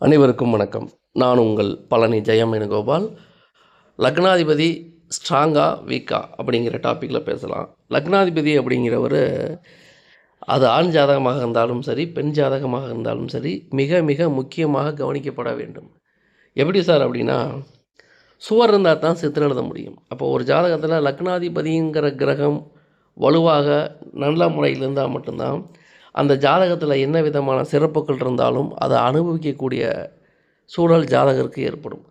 அனைவருக்கும் வணக்கம். நான் உங்கள் பழனி ஜெயம் வேணுகோபால். லக்னாதிபதி ஸ்ட்ராங்கா வீக்கா அப்படிங்கிற டாப்பிக்கில் பேசலாம். லக்னாதிபதி அப்படிங்கிறவர் அது ஆண் ஜாதகமாக இருந்தாலும் சரி பெண் ஜாதகமாக இருந்தாலும் சரி மிக மிக முக்கியமாக கவனிக்கப்பட வேண்டும். எப்படி சார் அப்படின்னா சுவர் இருந்தால் தான் சித்திரம் எழுத முடியும். அப்போ ஒரு ஜாதகத்தில் லக்னாதிபதிங்கிற கிரகம் வலுவாக நல்ல முறையில் இருந்தால் மட்டும்தான் அந்த ஜாதகத்தில் என்ன விதமான சிறப்புகள் இருந்தாலும் அதை அனுபவிக்கக்கூடிய சூழல் ஜாதகருக்கு ஏற்படும்.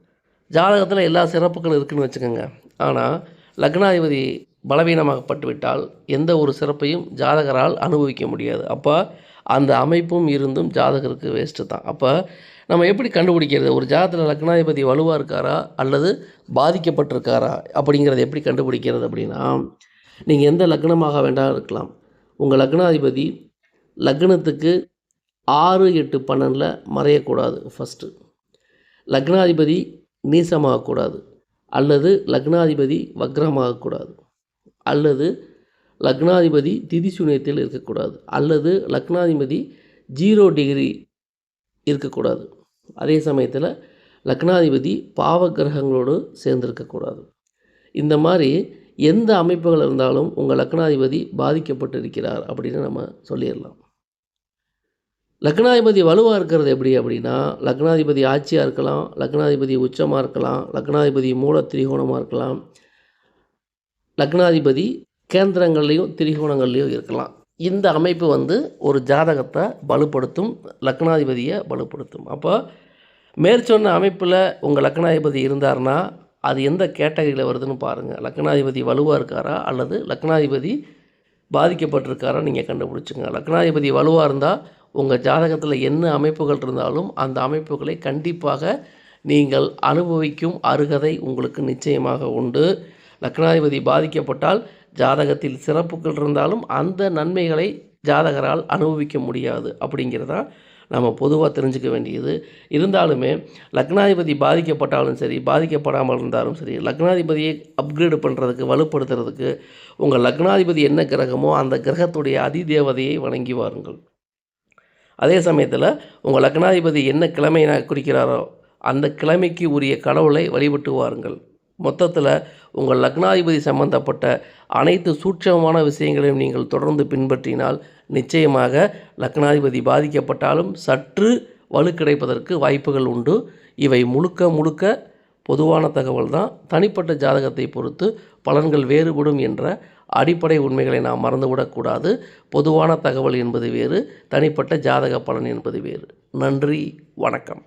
ஜாதகத்தில் எல்லா சிறப்புகளும் இருக்குன்னு வச்சுக்கோங்க. ஆனால் லக்னாதிபதி பலவீனமாகப்பட்டுவிட்டால் எந்த ஒரு சிறப்பையும் ஜாதகரால் அனுபவிக்க முடியாது. அப்போ அந்த அமைப்பும் இருந்தும் ஜாதகருக்கு வேஸ்ட்டு தான். அப்போ நம்ம எப்படி கண்டுபிடிக்கிறது? ஒரு ஜாதகத்தில் லக்னாதிபதி வலுவாக இருக்காரா? அல்லது பாதிக்கப்பட்டிருக்காரா? அப்படிங்கிறத எப்படி கண்டுபிடிக்கிறது அப்படின்னா நீங்கள் எந்த லக்னமாக வேண்டாம் இருக்கலாம். உங்கள் லக்னாதிபதி லக்னத்துக்கு ஆறு எட்டு பன்னெண்டில் மறையக்கூடாது ஃபஸ்ட்டு லக்னாதிபதி நீசமாகக்கூடாது அல்லது லக்னாதிபதி வக்ரமாகக்கூடாது அல்லது லக்னாதிபதி திதிசூன்யத்தில் இருக்கக்கூடாது அல்லது லக்னாதிபதி ஜீரோ டிகிரி இருக்கக்கூடாது. அதே சமயத்தில் லக்னாதிபதி பாவ கிரகங்களோடு சேர்ந்திருக்கக்கூடாது. இந்த மாதிரி எந்த அமைப்புகள் இருந்தாலும் உங்கள் லக்னாதிபதி பாதிக்கப்பட்டு இருக்கிறார் அப்படின்னு நம்ம சொல்லிடலாம். லக்னாதிபதி வலுவாக இருக்கிறது எப்படி அப்படின்னா லக்னாதிபதி ஆட்சியாக இருக்கலாம் லக்னாதிபதி உச்சமாக இருக்கலாம் லக்னாதிபதி மூல திரிகோணமாக இருக்கலாம் லக்னாதிபதி கேந்திரங்கள்லேயும் திரிகோணங்கள்லேயும் இருக்கலாம். இந்த அமைப்பு வந்து ஒரு ஜாதகத்தை பலுப்படுத்தும் லக்னாதிபதியை பலுப்படுத்தும் அப்போ மேற்சொன்ன அமைப்பில் உங்கள் லக்னாதிபதி இருந்தார்னா அது எந்த கேட்டகரியில் வருதுன்னு பாருங்கள் லக்னாதிபதி வலுவாக இருக்காரா? அல்லது லக்னாதிபதி பாதிக்கப்பட்டிருக்காரா நீங்கள் கண்டுபிடிச்சிங்க. லக்னாதிபதி வலுவாக இருந்தால் உங்கள் ஜாதகத்தில் என்ன அமைப்புகள் இருந்தாலும் அந்த அமைப்புகளை கண்டிப்பாக நீங்கள் அனுபவிக்கும் அருகதை உங்களுக்கு நிச்சயமாக உண்டு. லக்னாதிபதி பாதிக்கப்பட்டால் ஜாதகத்தில் சிறப்புகள் இருந்தாலும் அந்த நன்மைகளை ஜாதகரால் அனுபவிக்க முடியாது. அப்படிங்கிறதான் நம்ம பொதுவாக தெரிஞ்சுக்க வேண்டியது. இருந்தாலுமே லக்னாதிபதி பாதிக்கப்பட்டாலும் சரி பாதிக்கப்படாமல் இருந்தாலும் சரி லக்னாதிபதியை அப்கிரேடு பண்ணுறதுக்கு வலுப்படுத்துறதுக்கு உங்கள் லக்னாதிபதி என்ன கிரகமோ அந்த கிரகத்துடைய அதிதேவதையை வணங்கி வாருங்கள். அதே சமயத்தில் உங்கள் லக்னாதிபதி என்ன கிழமையை குறிக்கிறாரோ அந்த கிழமைக்கு உரிய கடவுளை வழிபட்டு வாருங்கள். மொத்தத்தில் உங்கள் லக்னாதிபதி சம்பந்தப்பட்ட அனைத்து சூட்சமான விஷயங்களையும் நீங்கள் தொடர்ந்து பின்பற்றினால் நிச்சயமாக லக்னாதிபதி பாதிக்கப்பட்டாலும் சற்று வலு கிடைப்பதற்கு வாய்ப்புகள் உண்டு. இவை முழுக்க முழுக்க பொதுவான தகவல் தான் தனிப்பட்ட ஜாதகத்தை பொறுத்து பலன்கள் வேறுபடும் என்ற அடிப்படை உண்மைகளை நாம் மறந்துவிடக்கூடாது பொதுவான தகவல் என்பது வேறு தனிப்பட்ட ஜாதக பலன் என்பது வேறு. நன்றி வணக்கம்.